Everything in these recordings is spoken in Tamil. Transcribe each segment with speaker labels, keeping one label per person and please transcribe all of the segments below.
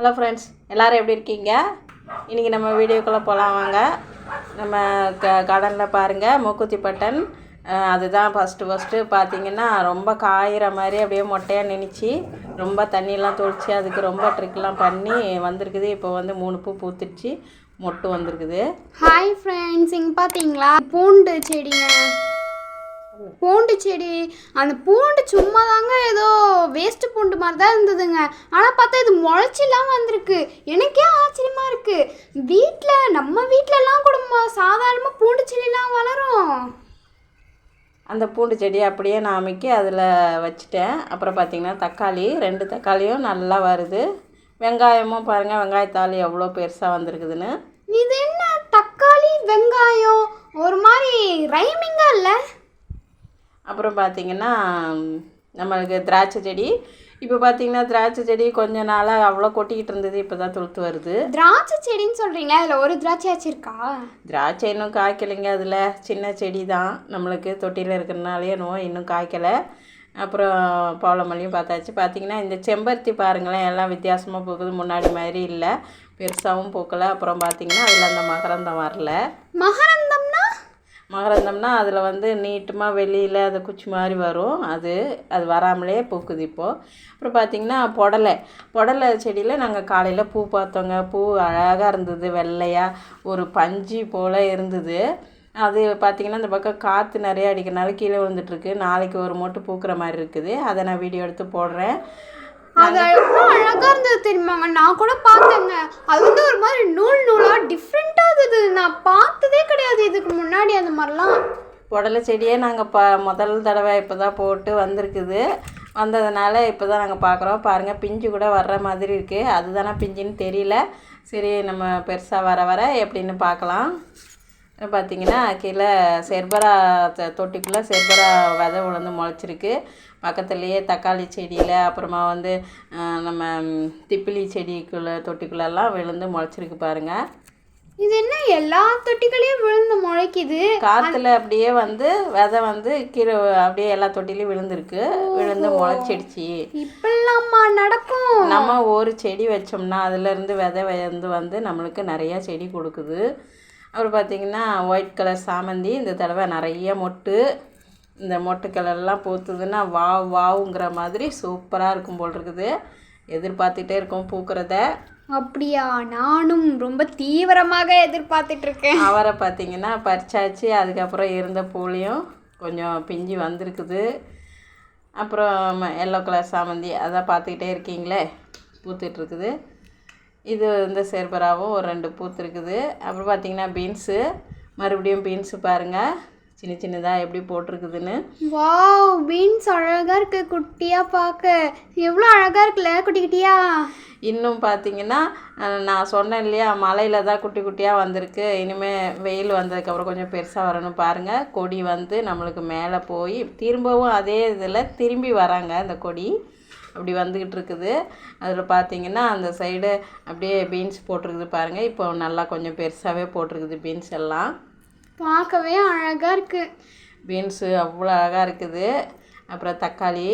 Speaker 1: ஹலோ ஃப்ரெண்ட்ஸ் எல்லோரும் எப்படி இருக்கீங்க? இன்றைக்கி நம்ம வீடியோக்குள்ளே போகலாம் வாங்க. நம்ம க கார்டனில் பாருங்கள் மூக்குத்தி பட்டன். அதுதான் ஃபஸ்ட்டு ஃபஸ்ட்டு பார்த்தீங்கன்னா ரொம்ப காயிற மாதிரி அப்படியே மொட்டையாக நினச்சி ரொம்ப தண்ணியெல்லாம் தொளிச்சு அதுக்கு ரொம்ப ட்ரிக்லாம் பண்ணி வந்திருக்குது. இப்போ வந்து மூணு பூ பூத்துடுச்சு. மொட்டு வந்திருக்குது.
Speaker 2: ஹாய் ஃப்ரெண்ட்ஸ் இங்கே பார்த்தீங்களா பூண்டு செடிங்க. பூண்டு செடி. அந்த பூண்டு சும்மா தாங்க ஏதோ வேஸ்ட் பூண்டு மாதிரி தான் இருந்ததுங்க. ஆனால் பார்த்தா இது முளைச்சிலாம் வந்திருக்கு. எனக்கே ஆச்சரியமா இருக்கு. வீட்டில் நம்ம வீட்டிலலாம் கூட சாதாரணமாக பூண்டு செடிலாம் வளரும்.
Speaker 1: அந்த பூண்டு செடியை அப்படியே நான் அமைக்கி அதில் வச்சுட்டேன். அப்புறம் பார்த்தீங்கன்னா தக்காளி ரெண்டு தக்காளியும் நல்லா வருது. வெங்காயமும் பாருங்கள் வெங்காயத்தாளி எவ்வளோ பெருசாக வந்திருக்குதுன்னு.
Speaker 2: இது என்ன தக்காளி வெங்காயம்? ஒரு மாதிரி ரைமிங்காக இல்லை?
Speaker 1: அப்புறம் பார்த்தீங்கன்னா நம்மளுக்கு திராட்சை செடி. இப்போ பார்த்தீங்கன்னா திராட்சை செடி கொஞ்ச நாளாக அவ்வளோ கொட்டிக்கிட்டு இருந்தது இப்போ தான் துளுத்து வருது.
Speaker 2: திராட்சை செடின்னு சொல்கிறீங்களா அதில் ஒரு திராட்சையாச்சும் இருக்கா?
Speaker 1: திராட்சை இன்னும் காய்க்கலைங்க அதில். சின்ன செடி தான். நம்மளுக்கு தொட்டியில் இருக்கிறனாலே நோய் இன்னும் காய்க்கலை. அப்புறம் பவளமல்லியும் பார்த்தாச்சு. பார்த்தீங்கன்னா இந்த செம்பருத்தி பாருங்களேன் எல்லாம் வித்தியாசமாக பூக்குது. முன்னாடி மாதிரி இல்லை. பெருசாகவும் பூக்கலை. அப்புறம் பார்த்தீங்கன்னா அதில் அந்த மகரந்தம் வரல.
Speaker 2: மகரந்தம்னா
Speaker 1: மகரந்தம்னா அதில் வந்து நீட்டமாக வெளியில் அது குச்சி மாதிரி வரும். அது அது வராமலே பூக்குது இப்போது அப்புறம் பார்த்திங்கன்னா புடலை. புடலை செடியில் நாங்கள் காலையில் பூ பார்த்தோங்க. பூ அழகாக இருந்தது வெள்ளையாக ஒரு பஞ்சு போல் இருந்தது. அது பார்த்திங்கன்னா இந்த பக்கம் காற்று நிறையா அடிக்கிறனால கீழே விழுந்துட்டுருக்கு நாளைக்கு ஒரு மூட்டை பூக்கிற மாதிரி இருக்குது. அதை நான் வீடியோ எடுத்து போடுறேன்.
Speaker 2: அது எவ்வளோ அழகா இருந்தது தெரியுமாங்க நான் கூட பார்த்தேங்க. அது வந்து ஒரு மாதிரி நூல் நூலா டிஃப்ரெண்ட்டாக இருந்தது. நான் பார்த்ததே கிடையாது இதுக்கு முன்னாடி அந்த மாதிரிலாம்.
Speaker 1: புடலை செடியே நாங்கள் ப முதல் தடவை இப்போ தான் போட்டு வந்திருக்குது. வந்ததுனால இப்போ தான் நாங்கள் பார்க்குறோம் பாருங்கள் பிஞ்சு கூட வர்ற மாதிரி இருக்குது அதுதானே பிஞ்சுன்னு தெரியல. சரி நம்ம பெருசாக வர வர எப்படின்னு பார்க்கலாம் பார்த்தீங்கன்னா கீழே செர்பரா தொட்டிக்குள்ளே செர்பரா விதை விழுந்து முளைச்சிருக்கு. பக்கத்துலேயே தக்காளி செடியில் அப்புறமா வந்து நம்ம திப்பிலி செடிக்குள்ளே தொட்டிக்குள்ளெல்லாம் விழுந்து முளைச்சிருக்கு பாருங்கள்
Speaker 2: இது என்ன? எல்லா தொட்டிகளையும் விழுந்து முளைக்குது.
Speaker 1: காற்றுல அப்படியே வந்து விதை வந்து கீழே அப்படியே எல்லா தொட்டிலையும் விழுந்திருக்கு. விழுந்து முளைச்சிடுச்சு.
Speaker 2: இப்படிலாமா நடக்கும்.
Speaker 1: நம்ம ஒரு செடி வச்சோம்னா அதுலேருந்து விதை வந்து வந்து நம்மளுக்கு நிறையா செடி கொடுக்குது. அப்புறம் பார்த்திங்கன்னா ஒயிட் கலர் சாமந்தி இந்த தடவை நிறைய மொட்டு. இந்த மொட்டு கலர்லாம் பூத்துதுன்னா வாவ் வாவுங்கிற மாதிரி சூப்பராக இருக்கும் போல் இருக்குது. எதிர்பார்த்துட்டே இருக்கோம் பூக்கிறத.
Speaker 2: அப்படியா? நானும் ரொம்ப தீவிரமாக எதிர்பார்த்துட்டு இருக்கேன்.
Speaker 1: அவரை பார்த்தீங்கன்னா பறிச்சாச்சு. அதுக்கப்புறம் இருந்த பூலையும் கொஞ்சம் பிஞ்சு வந்திருக்குது. அப்புறம் எல்லோ கலர் சாமந்தி அதான் பார்த்துக்கிட்டே இருக்கீங்களே? பூத்துட்ருக்குது இது இந்த சேர்பராவும் ஒரு ரெண்டு பூத்துருக்குது அப்புறம் பார்த்தீங்கன்னா பீன்ஸு. மறுபடியும் பீன்ஸு பாருங்கள் சின்ன சின்னதாக எப்படி போட்டிருக்குதுன்னு.
Speaker 2: வாவ் பீன்ஸ் அழகா இருக்கு குட்டியா பார்க்க எவ்வளோ அழகா இருக்குல்ல குட்டி குட்டியா?
Speaker 1: இன்னும் பார்த்தீங்கன்னா நான் சொன்னேன் இல்லையா மலையில் தான் குட்டி குட்டியாக வந்திருக்கு. இனிமேல் வெயில் வந்ததுக்கப்புறம் கொஞ்சம் பெருசாக வரணும் பாருங்கள் கொடி வந்து நம்மளுக்கு மேலே போய் திரும்பவும் அதே இதில் திரும்பி வராங்க அந்த கொடி. அப்படி வந்துக்கிட்டு இருக்குது அதில் பார்த்தீங்கன்னா அந்த சைடு அப்படியே பீன்ஸ் போட்டிருக்குது பாருங்கள் இப்போ நல்லா கொஞ்சம் பெருசாகவே போட்டிருக்குது பீன்ஸ் எல்லாம்.
Speaker 2: பார்க்கவே அழகா இருக்கு.
Speaker 1: பீன்ஸு அவ்வளோ அழகாக இருக்குது. அப்புறம் தக்காளி.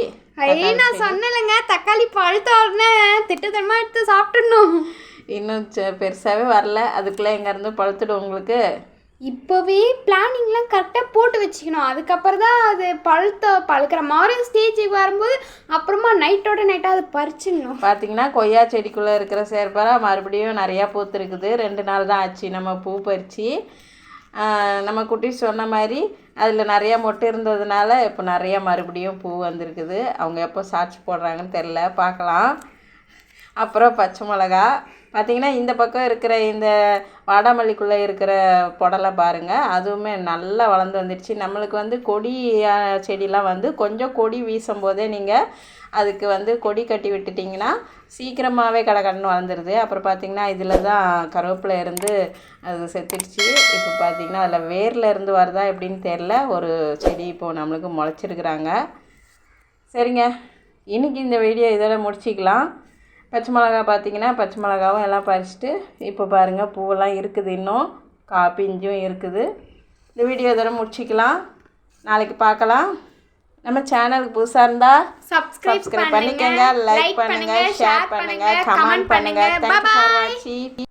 Speaker 2: நான் சொன்னேன்லங்க தக்காளி பழுத்த உடனே திட்டத்தனமா எடுத்து சாப்பிட்டுடணும்.
Speaker 1: இன்னும் பெருசாகவே வரல. அதுக்குள்ளே எங்கேருந்து பழுத்துடும் உங்களுக்கு?
Speaker 2: இப்போவே பிளானிங்லாம் கரெக்டாக போட்டு வச்சுக்கணும். அதுக்கப்புறம் தான் அது பழுத்த பழுக்கிற மாதிரி ஸ்டேஜுக்கு வரும்போது அப்புறமா நைட்டோட நைட்டாக அதை பறிச்சிடணும்.
Speaker 1: பார்த்தீங்கன்னா கொய்யா செடிக்குள்ளே இருக்கிற சேர்ப்பரா மறுபடியும் நிறையா பூத்துருக்குது. ரெண்டு நாள் தான் ஆச்சு நம்ம பூ பறித்து நம்ம குட்டி சொன்ன மாதிரி அதில் நிறையா மொட்டு இருந்ததுனால இப்போ நிறையா மறுபடியும் பூ வந்திருக்குது. அவங்க எப்போ சாட்சி போடுறாங்கன்னு தெரில பார்க்கலாம். அப்புறம் பச்சை மிளகா பார்த்தீங்கன்னா இந்த பக்கம் இருக்கிற இந்த வாடாமல்லிக்குள்ளே இருக்கிற புடலை பாருங்கள் அதுவுமே நல்லா வளர்ந்து வந்துடுச்சு. நம்மளுக்கு வந்து கொடி செடிலாம் வந்து கொஞ்சம் கொடி வீசும் போதே நீங்கள் அதுக்கு வந்து கொடி கட்டி விட்டுட்டிங்கன்னா சீக்கிரமாகவே கடகடன்னு வளர்ந்துருது. அப்புறம் பார்த்தீங்கன்னா இதில் தான் கருவேப்பிலை இருந்து அது செத்துடுச்சு. இப்போ பார்த்தீங்கன்னா அதில் வேரில் இருந்து வருதா எப்படின்னு தெரில ஒரு செடி இப்போது நம்மளுக்கு முளைச்சிருக்கிறாங்க. சரிங்க. இன்றைக்கி இந்த வீடியோ இதோட முடிச்சிக்கலாம். பச்சை மிளகா பார்த்தீங்கன்னா பச்சை மிளகாவும் எல்லாம் பறிச்சுட்டு இப்போ பாருங்கள் பூவெல்லாம் இருக்குது இன்னும். கா பிஞ்சும் இருக்குது. இந்த வீடியோ இதோட முடிச்சிக்கலாம். நாளைக்கு பார்க்கலாம். நம்ம சேனலுக்கு புதுசாக இருந்தால் சப்ஸ்கிரைப் பண்ணிக்கோங்க லைக் பண்ணுங்க ஷேர் பண்ணுங்க கமெண்ட் பண்ணுங்க. தேங்க்யூ ஃபார் வாட்சிங்